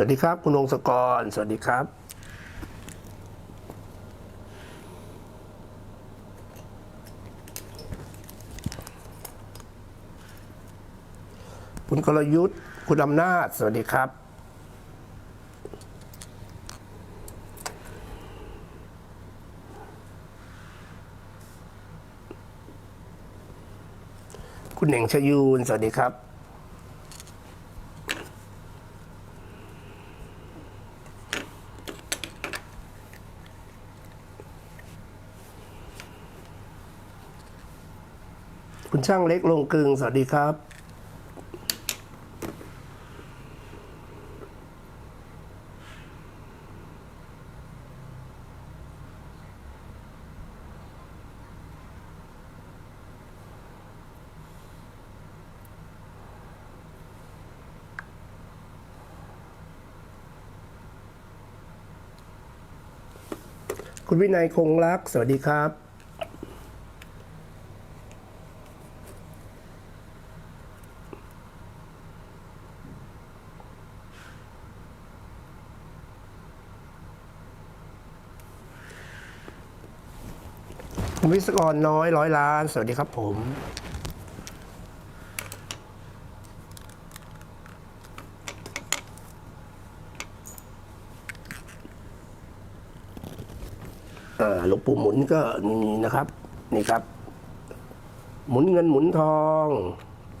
วัสดีครับ คุณวงศกร สวัสดีครับ คุณกลยุทธ์ คุณอำนาจ สวัสดีครับคุณเหน่งชยูน สวัสดีครับ คุณช่างเล็กลงกึงสวัสดีครับ คุณวินัยคงรัก สวัสดีครับ วิศกรน้อยร้อยล้าน สวัสดีครับผม อ่าหลวงปู่หมุนก็มีนะครับ นี่ครับ หมุนเงินหมุนทอง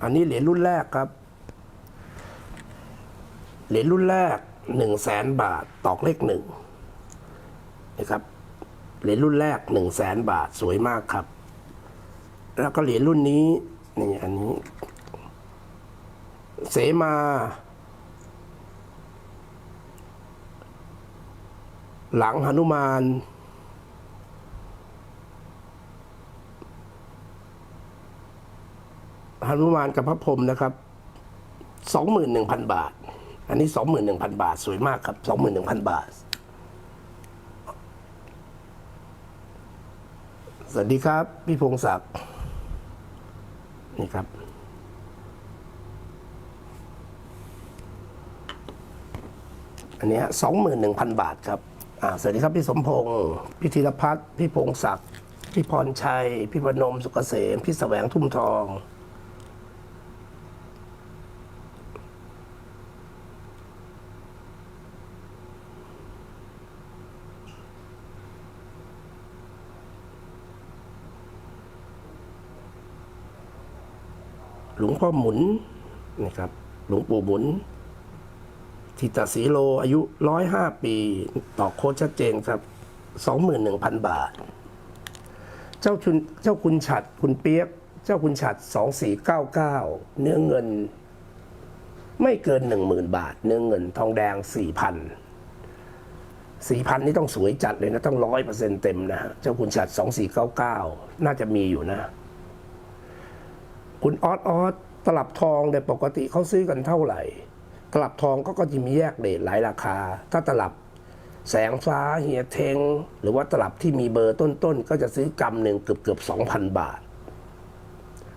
อันนี้เหรียญรุ่นแรกครับ เหรียญรุ่นแรกหนึ่งแสนบาทตอกเลขหนึ่งนะครับ เหรียญรุ่นแรกหนึ่งแสนบาทสวยมากครับ แล้วก็เหรียญรุ่นนี้นี่อันนี้ เสมาหลังหนุมาน หนุมานกับพระพรหมนะครับสองหมื่นหนึ่งพันบาท อันนี้สองหมื่นหนึ่งพันบาท สวยมากครับสองหมื่นหนึ่งพันบาท สวัสดีครับ พี่พงศักดิ์นี่ครับ อันนี้สองหมื่นหนึ่งพันบาทครับอ่าสวัสดีครับ พี่สมพงศ์พี่ธีรพัฒน์พี่พงศักดิ์พี่พรชัย พี่พนมสุกเกษมพี่แสวงทุ่มทอง หลวงพ่อหมุนนะครับหลวงปู่หมุนทิตสีโลอายุร้อยห้าปี ต่อโค้ดชัดเจนครับสองหมื่นหนึ่งพันบาท เจ้าชุนเจ้าคุณฉัดคุณเปียก เจ้าคุณฉัดสองสี่เก้าเก้าเนื้อเงิน ไม่เกินหนึ่งหมื่นบาท เนื้อเงินทองแดงสี่พันสี่พันนี่ต้องสวยจัดเลยนะ ต้องร้อยเปอร์เซ็นเต็มนะฮะเจ้าคุณฉัดสองสี่เก้าเก้าน่าจะมีอยู่นะ คุณออสออส ตลับทองแต่ยปกติเขาซื้อกันเท่าไหร่ ตลับทองก็ก็จะมีแยกเรทหลายราคา ถ้าตลับแสงฟ้าเฮียเทง หรือว่าตลับที่มีเบอร์ต้นๆ ก็จะซื้อกำหนึ่งเกือบเกือบสองพันบาท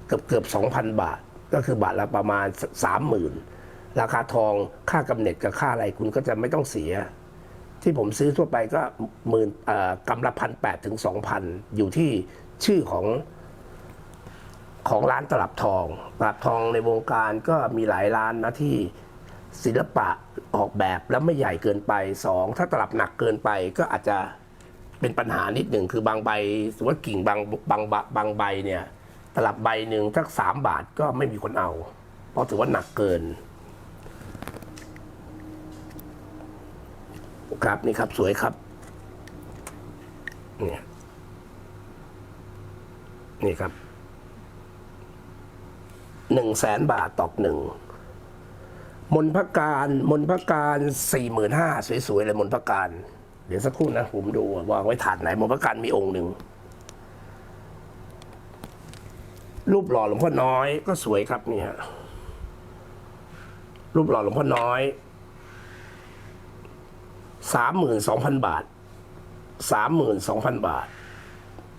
เกือบเกือบสองพันบาท ก็คือบาทละประมาณสามหมื่นราคาทองค่ากำเนิดกับค่าอะไรคุณก็จะไม่ต้องเสีย ที่ผมซื้อทั่วไปก็หมื่นกำละพันแปดถึงสองพันอยู่ที่ชื่อของ ของร้านตลับทอง ตลับทองในวงการก็มีหลายร้านนะที่ศิลปะออกแบบแล้วไม่ใหญ่เกินไปสองถ้าตลับหนักเกินไปก็อาจจะเป็นปัญหานิดหนึ่งคือบางใบสมมติว่ากิ่งบางบางบางบางใบเนี่ยตลับใบหนึ่งสักสามบาทก็ไม่มีคนเอา เพราะถือว่าหนักเกิน ครับนี่ครับสวยครับเนี่ยนี่ครับ หนึ่งแสนบาทตอกหนึ่งมนพระการมนพระการสี่หมื่นห้าสวยๆเลยมนพระการ เดี๋ยวสักครู่นะผมดูวางไว้ถาดไหนมนพระการมีองค์หนึ่งรูปหล่อหลวงพ่อน้อยก็สวยครับเนี่ยรูปหล่อหลวงพ่อน้อยสามหมื่นสองพันบาทสามหมื่นสองพันบาท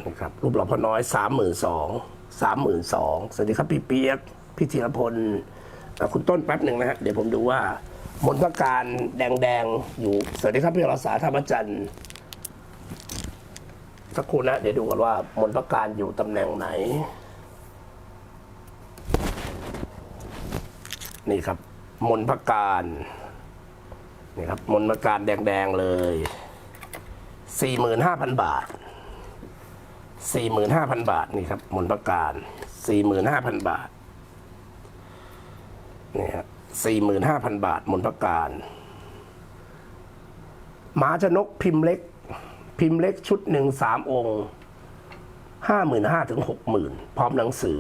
นะครับรูปหล่อพ่อน้อยสามหมื่นสองสามหมื่นสองสวัสดีครับพี่เปียก พี่ธีรพลคุณต้นแป๊บหนึ่งนะฮะ เดี๋ยวผมดูว่ามนต์พระการแดงๆ อยู่ สวัสดีครับพี่รักษาธรรมจันทร์สักครู่นะ เดี๋ยวดูก่อนว่ามนตการอยู่ตำแหน่งไหน นี่ครับ มนตการนี่ครับ มนต์พระการแดงๆเลยสี่หมื่นห้าพันบาทสี่หมื่นห้าพันบาทนี่ครับ มนตการสี่หมื่นห้าพันบาท นี่ครับสี่หมื่นห้าพันบาทมนต์พระการหมาชนกพิมพ์เล็ก พิมพ์เล็กชุดหนึ่งสามองค์ห้าหมื่นห้าถึงหกหมื่นพร้อมหนังสือ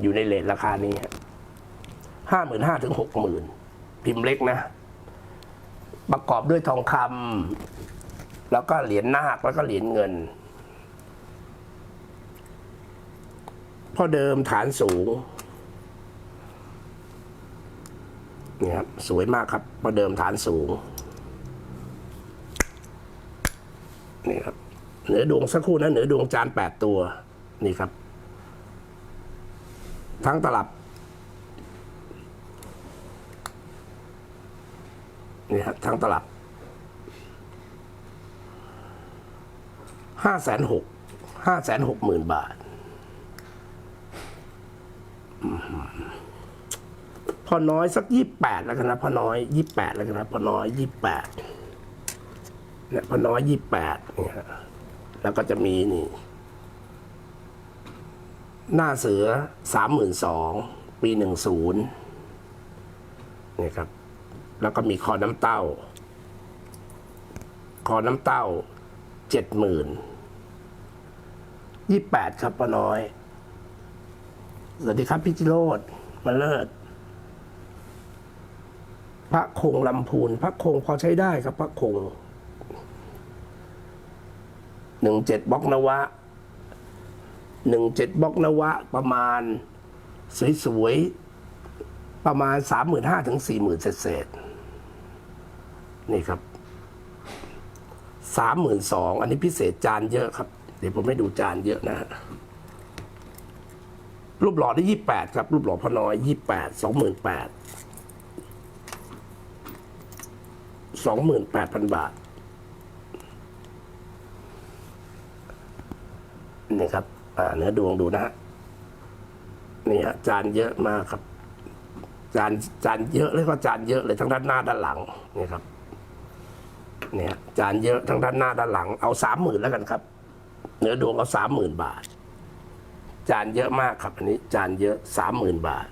อยู่ในเลทราคานี้ห้าหมื่นห้าถึงหกหมื่นพิมพ์เล็กนะ ประกอบด้วยทองคำแล้วก็เหรียญนาคแล้วก็เหรียญเงินพ่อเดิมฐานสูงนี่ครับ สวยมากครับพ่อเดิมฐานสูงนี่ครับเหนือดวงสักครู่นะเหนือดวงจานแปดตัวนี่ครับ ทั้งตลับนี่ครับทั้งตลับห้าแสนหกห้าแสนหกหมื่นบาทอืมพ อน้อยสักยี่แปดแล้วกันนะพอน้อยยี่แปดแล้วกันนะพอน้อยยี่แปดเนี่ยพอน้อยยี่แปดนี่ฮะแล้วก็จะมีนี่ หน้าเสือสามหมื่นสองปีหนึ่งศูนย์นี่ครับ แล้วก็มีคอน้ำเต้า คอน้ำเต้าเจ็ดหมื่นยี่แปดครับป้าน้อย สวัสดีครับพี่จิโรดมาเลิศ ระคงลำพูน พระคงพอใช้ได้ครับ พระคงหนึ่งเจ็ดบล็อกนวะหนึ่งเจ็ดบล็อกนวะ ประมาณสวยๆประมาณสามหมื่นห้าถึงสี่หมื่นเศษนี่ครับสามหมื่นสองอันนี้พิเศษจานเยอะครับ เดี๋ยวผมให้ดูจานเยอะนะฮะรูปหล่อได้ยี่แปดครับ รูปหล่อพอน้อยยี่แปดสองหมื่นแปด สองหมื่นแปดพันบาทนี่ครับอ่าเนื้อดวงดูนะฮะนี่ฮะจานเยอะมากครับ จานจานเยอะเลยก็จานเยอะเลยทั้งด้านหน้าด้านหลังนี่ครับเนี่ยจานเยอะทั้งด้านหน้าด้านหลัง เอาสามหมื่นแล้วกันครับ เนื้อดวงเอาสามหมื่นบาท จานเยอะมากครับ อันนี้ จานเยอะสามหมื่นบาท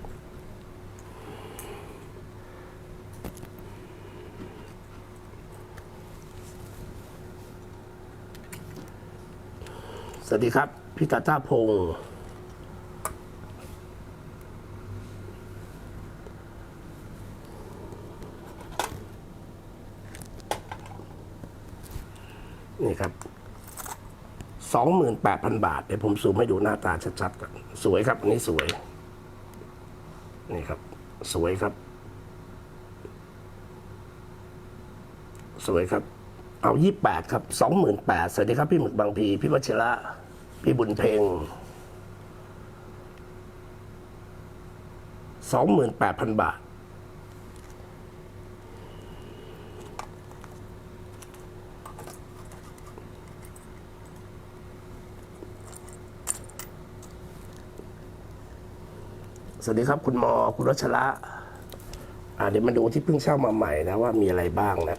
วัสดีครับ พี่ตาต้าพงศ์นี่ครับสองหมื่นแปดพันบาท เดี๋ยวผมซูมให้ดูหน้าตาชัดๆก่อนสวยครับอันนี้สวย นี่ครับ สวยครับ สวยครับเอายี่แปดครับสองหมื่นแปดสวัสดีครับ พี่หมึกบางพี พี่วัชระ พี่บุญเพ็งสองหมื่นแปดพันบาท สวัสดีครับคุณหมอ คุณรัชระอ่าเดี๋ยวมาดูที่เพิ่งเช่ามาใหม่นะว่ามีอะไรบ้างนะ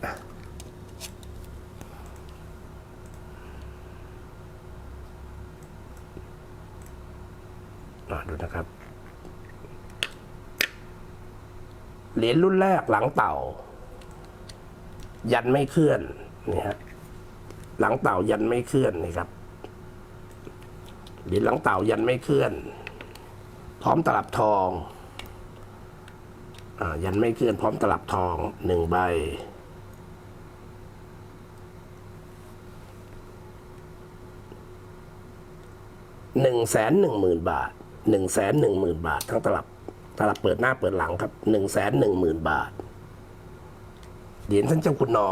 อ่าดูนะครับ เหรียญรุ่นแรกหลังเต่า ยันไม่เคลื่อนนี่ฮะหลังเต่ายันไม่เคลื่อนนี่ครับเหรียญหลังเต่ายันไม่เคลื่อน พร้อมตลับทองอายันไม่เคลื่อนพร้อมตลับทองหนึ่งใบหนึ่งแสนหนึ่งหมื่นบาทหนึ่งแสนหนึ่งหมื่นบาททั้งตลับ ตลับเปิดหน้าเปิดหลังครับหนึ่งแสนหนึ่งหมื่นบาท เหรียญท่านเจ้าคุณนอ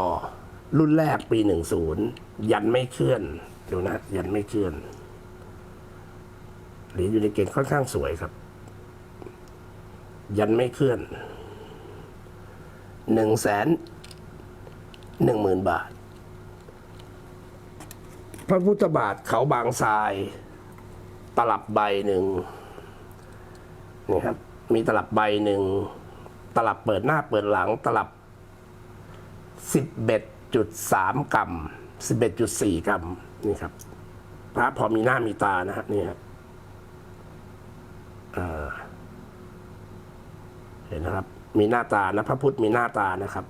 รุ่นแรกปีหนึ่งศูนย์ยันไม่เคลื่อน ดูนะ ยันไม่เคลื่อน เหรียญอยู่ในเกณฑ์ค่อนข้างสวยครับ ยันไม่เคลื่อนหนึ่งแสนหนึ่งหมื่นบาท พระพุทธบาทเขาบางทราย ตลับใบหนึ่งนี่ครับ มีตลับใบหนึ่งตลับเปิดหน้าเปิดหลังตลับ 11.3 กรัม 11.4 กรัมนี่ครับพระพอมีหน้ามีตานะฮะนี่ฮะเห็นนะครับ มีหน้าตานะ พระพุทธมีหน้าตานะครับ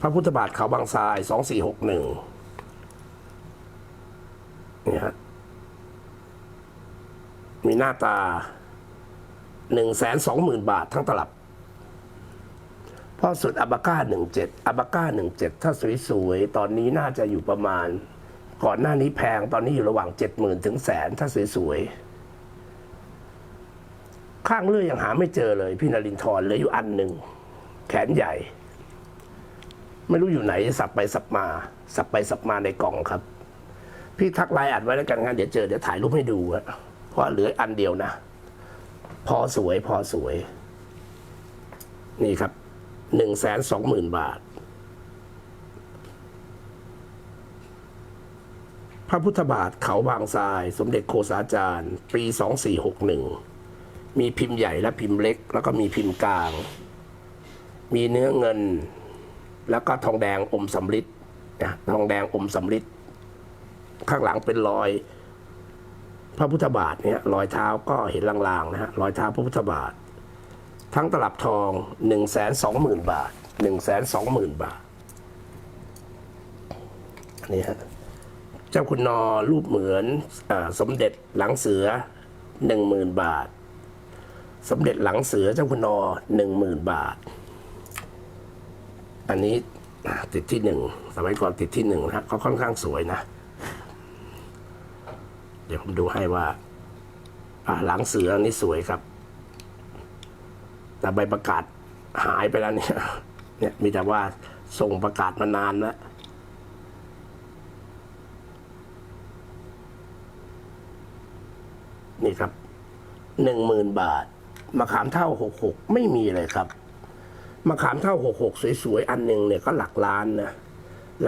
พระพุทธบาทเขาบางทราย 2461 มีหน้าตาหนึ่งแสนสองหมื่นบาททั้งตลับพอสุดอับาก้าหนึ่งเจ็ดอับาก้าหนึ่งเจ็ดถ้าสวยๆ ตอนนี้น่าจะอยู่ประมาณ ก่อนหน้านี้แพงตอนนี้อยู่ระหว่างเจ็ดหมื่นถึงแสนถ้าสวยๆ ข้างเลื่อยยังหาไม่เจอเลย พี่นรินทร์เหลืออยู่อันหนึ่ง แขนใหญ่ ไม่รู้อยู่ไหนสับไปสับมา สับไปสับมาในกล่องครับ พี่ทักไลน์อัดไว้แล้วกันงั้นเดี๋ยวเจอเดี๋ยวถ่ายรูปให้ดูอะ เพราะเหลืออันเดียวนะ พอสวยพอสวย นี่ครับหนึ่งแสนสองหมื่นบาท พระพุทธบาทเขาบางทราย สมเด็จโคสาจารย์ ปีสองสี่หกหนึ่งมีพิมพ์ใหญ่และพิมพ์เล็ก แล้วก็มีพิมพ์กลาง มีเนื้อเงิน แล้วก็ทองแดงอมสำริดนะทองแดงอมสำริดข้างหลังเป็นรอย พระพุทธบาทเนี่ยรอยเท้าก็เห็นลางๆนะฮะรอยเท้าพระพุทธบาท ทั้งตลับทองหนึ่งแสนสองหมื่นบาทหนึ่งแสนสองหมื่นบาทนนี้ฮะเจ้าคุณนอรูปเหมือนอสมเด็จหลังเสือหนึ่งหมื่นบาท สมเด็จหลังเสือเจ้าคุณนอหนึ่งหมื่นบาท อันนี้ติดที่หนึ่งสมัยก่อนติดที่หนึ่งนะฮะเขาค่อนข้างสวยนะ เดี๋ยวผมดูให้ว่า อ่าหลังเสือนนี้สวยครับ แต่ใบประกาศหายไปแล้วเนี่ย เนี่ยมีแต่ว่าส่งประกาศมานานแล้วนี่ครับหนึ่งหมื่นบาทมะขามเท่าหกหกไม่มีเลยครับมะขามเท่าหกหกสวยๆ อันหนึ่งเนี่ยก็หลักล้านนะ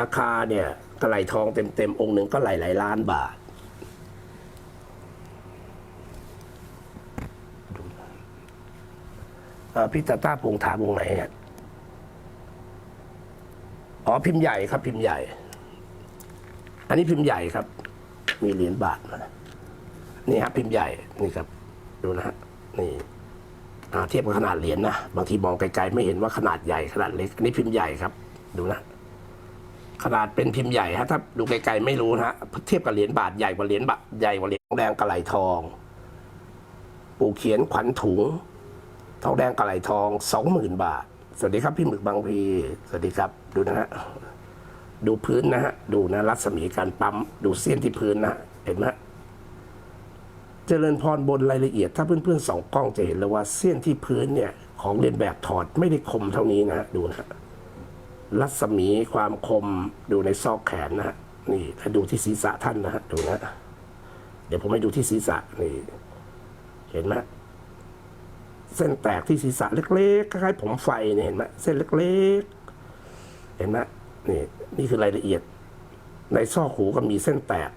ราคาเนี่ยกระไหลทองเต็มๆ องค์หนึ่งก็หลายหลายล้านบาท เอ่อ พี่ตาต้าพงถามวงไหนฮะอ๋อพิมพ์ใหญ่ครับ พิมพ์ใหญ่ อันนี้พิมพ์ใหญ่ครับ มีเหรียญบาทมานี่ครับพิมพ์ใหญ่นี่ครับ ดูนะฮะนี่อ่าเทียบกับขนาดเหรียญนะบางทีมองไกลๆไม่เห็นว่าขนาดใหญ่ขนาดเล็กอันนี้พิมพ์ใหญ่ครับ ดูนะ ขนาดเป็นพิมพ์ใหญ่ฮะถ้าดูไกลๆไม่รู้นะฮะเทียบกับเหรียญบาทใหญ่กว่าเหรียญบาทใหญ่กว่าเหรียญทองแดงกระไหลทอง ปู่เขียนขวัญถุง ทองแดงกระไหลทองสองหมื่นบาท สวัสดีครับพี่หมึกบางพี สวัสดีครับ ดูนะฮะ ดูพื้นนะฮะ ดูนะรัศมีการปั๊ม ดูเส้นที่พื้นนะ เห็นไหมเจริญพรบนรายละเอียด ถ้าเพื่อนๆสองกล้องจะเห็นเลยว่าเส้นที่พื้นเนี่ย ของเรียนแบบถอดไม่ได้คมเท่านี้นะฮะดูนะ รัศมีความคมดูในซอกแขนนะฮะนี่ถ้าดูที่ศีรษะท่านนะฮะดูนะ เดี๋ยวผมให้ดูที่ศีรษะนี่ เห็นไหม เส้นแตกที่ศีรษะเล็กๆคล้ายๆผมไฟเนี่ยเห็นไหมเส้นเล็กๆ เห็นไหมนี่นี่คือรายละเอียด ในซอกหูก็มีเส้นแตก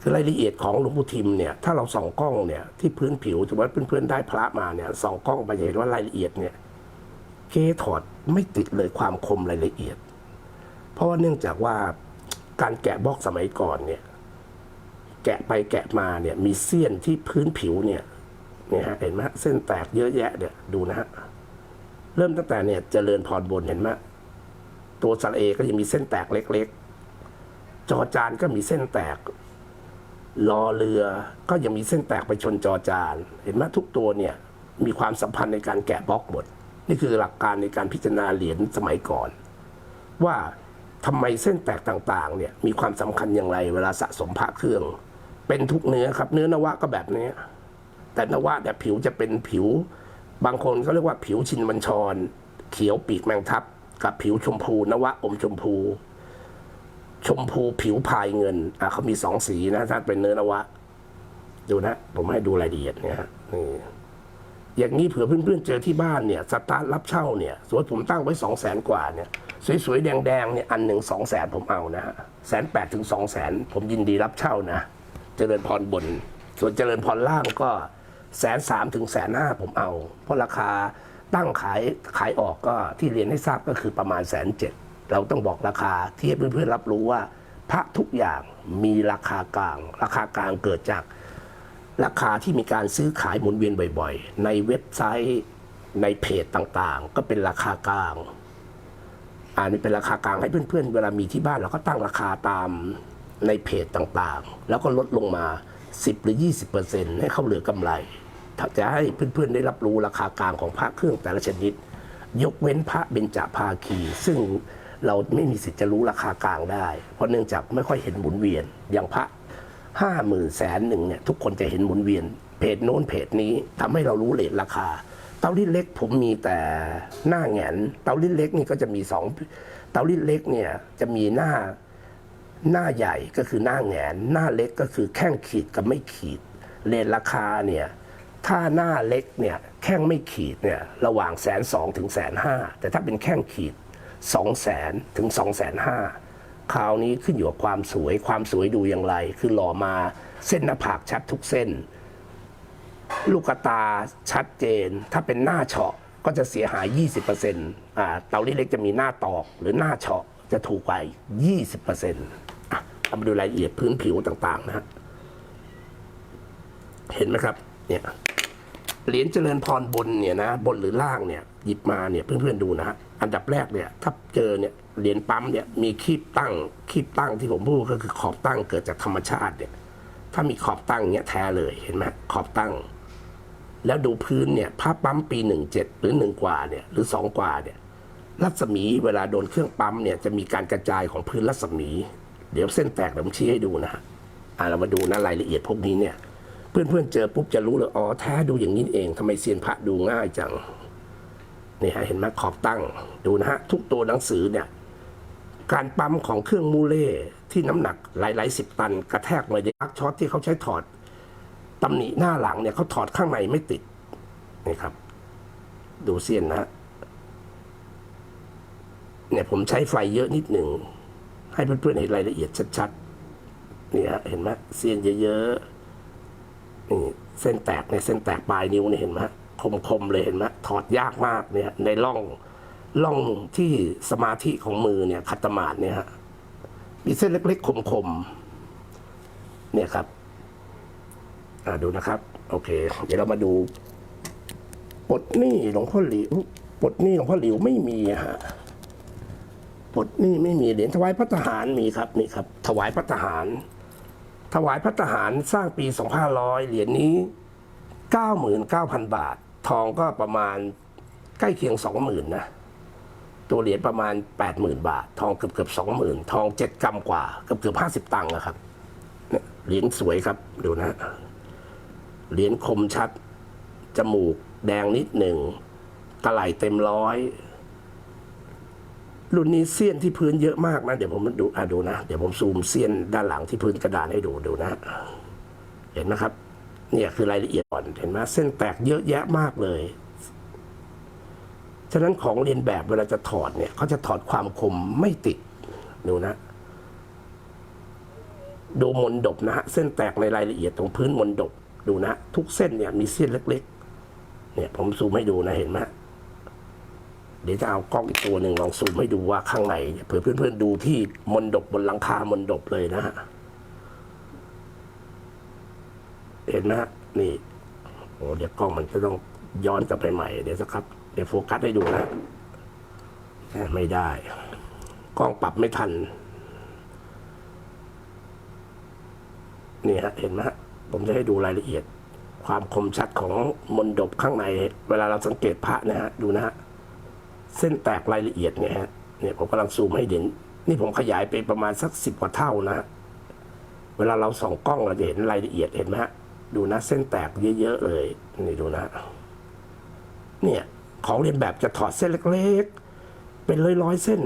คือรายละเอียดของหลวงปู่ทิมเนี่ยถ้าเราส่องกล้องเนี่ยที่พื้นผิวถือว่าเพื่อนๆได้พระมาเนี่ยส่องกล้องไปจะเห็นว่ารายละเอียดเนี่ยเกถอดไม่ติดเลยความคมรายละเอียด เพราะว่าเนื่องจากว่าการแกะบล็อกสมัยก่อนเนี่ยแกะไปแกะมาเนี่ยมีเสี้ยนที่พื้นผิวเนี่ย เนี่ยฮะเห็นไหมฮะเส้นแตกเยอะแยะเนี่ยดูนะฮะเริ่มตั้งแต่เนี่ยเจริญพรบนเห็นไหมตัวสระเอก็ยังมีเส้นแตกเล็กๆ จอจานก็มีเส้นแตกรอเรือก็ยังมีเส้นแตกไปชนจอจาน เห็นไหมทุกตัวเนี่ยมีความสัมพันธ์ในการแกะบล็อกหมด นี่คือหลักการในการพิจารณาเหรียญสมัยก่อน ว่าทำไมเส้นแตกต่างๆเนี่ยมีความสำคัญอย่างไรเวลาสะสมพระเครื่อง เป็นทุกเนื้อครับ เนื้อนวะก็แบบนี้ แต่นวะเนี่ยผิวจะเป็นผิว บางคนเขาเรียกว่าผิวชินบัญชร เขียวปีกแมงทับ กับผิวชมพูนวะอมชมพู ชมพูผิวพายเงินอะเขามีสองสีนะถ้าเป็นเนื้อนวะ ดูนะ ผมให้ดูรายละเอียดเนี่ยนี่อย่างนี้เผื่อเพื่อนๆเจอที่บ้านเนี่ยสตาร์ทรับเช่าเนี่ยสมมติผมตั้งไว้สองแสนกว่าเนี่ยสวยๆแดงๆเนี่ยอันหนึ่งสองแสนผมเอานะฮะแสนแปดถึงสองแสนผมยินดีรับเช่านะ เจริญพรบน ส่วนเจริญพรล่างก็ แสนสามถึงแสนห้าผมเอา เพราะราคาตั้งขายขายออกก็ที่เรียนให้ทราบก็คือประมาณแสนเจ็ดเราต้องบอกราคาที่ให้เพื่อนๆรับรู้ว่า พระทุกอย่างมีราคากลาง ราคากลางเกิดจาก ราคาที่มีการซื้อขายหมุนเวียนบ่อยๆ ในเว็บไซต์ในเพจต่างๆ ก็เป็นราคากลางอันนี้เป็นราคากลางให้เพื่อนๆ เวลามีที่บ้านเราก็ตั้งราคาตามในเพจต่างๆ แล้วก็ลดลงมา 10 หรือ 20%ให้เขาเหลือกำไรถ้าจะให้เพื่อนๆได้รับรู้ราคากลางของพระเครื่องแต่ละชนิด ยกเว้นพระเบญจภาคี ซึ่งเราไม่มีสิทธิ์จะรู้ราคากลางได้ เพราะเนื่องจากไม่ค่อยเห็นหมุนเวียน อย่างพระห้าหมื่นแสนหนึ่งเนี่ยทุกคนจะเห็นหมุนเวียน เพจโน้นเพจนี้ทำให้เรารู้เลทราคา เตารีดเล็กผมมีแต่หน้าแงนเตารีดเล็กนี่ก็จะมีสองเตารีดเล็กเนี่ยจะมีหน้า หน้าใหญ่ก็คือหน้าแงน หน้าเล็กก็คือแข้งขีดกับไม่ขีด เลนราคาเนี่ยถ้าหน้าเล็กเนี่ยแข้งไม่ขีดเนี่ยระหว่างแสนสองถึงแสนห้าแต่ถ้าเป็นแข้งขีดสองแสนถึงสองแสนห้าคราวนี้ขึ้นอยู่กับความสวยความสวยดูอย่างไร คือหล่อมาเส้นหน้าผากชัดทุกเส้น ลูกตาชัดเจน ถ้าเป็นหน้าเฉาะก็จะเสียหาย 20%อ่าเตาลิเล็กจะมีหน้าตอกหรือหน้าเฉาะจะถูกกว่า20%อะ เรามาดูรายละเอียดพื้นผิวต่างๆนะฮะเห็นไหมครับ เนี่ยเหรียญเจริญพรบนเนี่ยนะบนหรือล่างเนี่ย หยิบมาเนี่ยเพื่อนๆดูนะฮะอันดับแรกเนี่ยถ้าเจอเนี่ยเหรียญปั๊มเนี่ยมีคีบตั้งคีบตั้งที่ผมพูดก็คือขอบตั้งเกิดจากธรรมชาติเนี่ย ถ้ามีขอบตั้งเนี่ยแท้เลยเห็นไหมขอบตั้ง แล้วดูพื้นเนี่ยผ้าปั๊มปีหนึ่งเจ็ดหรือหนึ่งกว่าเนี่ยหรือสองกว่าเนี่ย รัศมีเวลาโดนเครื่องปั๊มเนี่ยจะมีการกระจายของพื้นรัศมี เดี๋ยวเส้นแตกเดี๋ยวผมชี้ให้ดูนะฮะอะเรามาดูนะรายละเอียดพวกนี้เนี่ย เพื่อนๆเจอปุ๊บจะรู้เลยอ๋อแท้ดูอย่างนี้เองทำไมเซียนพระดูง่ายจังนี่ฮะเห็นไหมขอบตั้งดูนะฮะทุกตัวหนังสือเนี่ยการปั๊มของเครื่องมูเล่ที่น้ำหนักหลายๆสิบตัน กระแทกมาในพักช็อตที่เขาใช้ถอดตำหนิหน้าหลังเนี่ยเขาถอดข้างในไม่ติดนี่ครับ ดูเสียนนะเนี่ยผมใช้ไฟเยอะนิดหนึ่ง ให้เพื่อนๆเห็นรายละเอียดชัดๆเนี่ยเห็นไหมเสียนเยอะๆนี่เส้นแตกในเส้นแตกปลายนิ้วนี่เห็นไหมคมๆเลยเห็นไหมถอดยากมากเนี่ยในร่องร่องที่สมาธิของมือเนี่ยขัดสมาธิเนี่ยฮะมีเส้นเล็กๆคมๆเนี่ยครับอ่าดูนะครับ โอเค เดี๋ยวเรามาดูปดหนี้หลวงพ่อหลิวปดหนี้หลวงพ่อหลิวไม่มีฮะ ปลดหนี้ไม่มีเหรียญถวายพระทหารมีครับนี่ครับ ถวายพระทหาร ถวายพระทหารสร้างปี 2500 เหรียญนี้ 99,000 บาท ทองก็ประมาณใกล้เคียง 20,000นะตัวเหรียญประมาณ 80,000 บาท ทองเกือบเกือบ20,000 ทอง 7 กรัมกว่าเกือบเกือบ50 ตังค์อะครับเนี่ยเหรียญสวยครับดูนะเหรียญคมชัด จมูกแดงนิดหนึ่งกระไหลเต็มร้อย รุ่นนี้เสี้ยนที่พื้นเยอะมากนะ เดี๋ยวผมดูอะดูนะ เดี๋ยวผมซูมเสี้ยนด้านหลังที่พื้นกระดานให้ดูดูนะ เห็นไหมครับ เนี่ยคือรายละเอียดก่อนเห็นไหมเส้นแตกเยอะแยะมากเลยฉะนั้นของเรียนแบบเวลาจะถอดเนี่ยเขาจะถอดความคมไม่ติดดูนะ ดูมนดบนะฮะเส้นแตกในรายละเอียดตรงพื้นมนดบดูนะ ทุกเส้นเนี่ยมีเส้นเล็ก ๆ เนี่ยผมซูมให้ดูนะเห็นไหม ดี๋ยวจะเอากล้องอีกตัวหนึ่งลองซูมให้ดูว่าข้างในเผื่อเพื่อนๆดูที่มนดบบนหลังคามนดบเลยนะฮะเห็นไหมฮะนี่โอ้เดี๋ยวกล้องมันจะต้องย้อนกลับไปใหม่เดี๋ยวสักครับเดี๋ยวโฟกัสให้ดูนะไม่ได้ กล้องปรับไม่ทันนี่ฮะเห็นไหมผมจะให้ดูรายละเอียด ความคมชัดของมนดบข้างใน เวลาเราสังเกตพระนะฮะดูนะฮะ เส้นแตกรายละเอียดเนี่ยฮะเนี่ยผมกำลังซูมให้เห็น นี่ผมขยายไปประมาณสักสิบกว่าเท่านะฮะเวลาเราส่องกล้องเราจะเห็นรายละเอียดเห็นไหมฮะดูนะเส้นแตกเยอะๆเลยนี่ดูนะ เนี่ยของเรียนแบบจะถอดเส้นเล็กๆ เป็นร้อยๆเส้น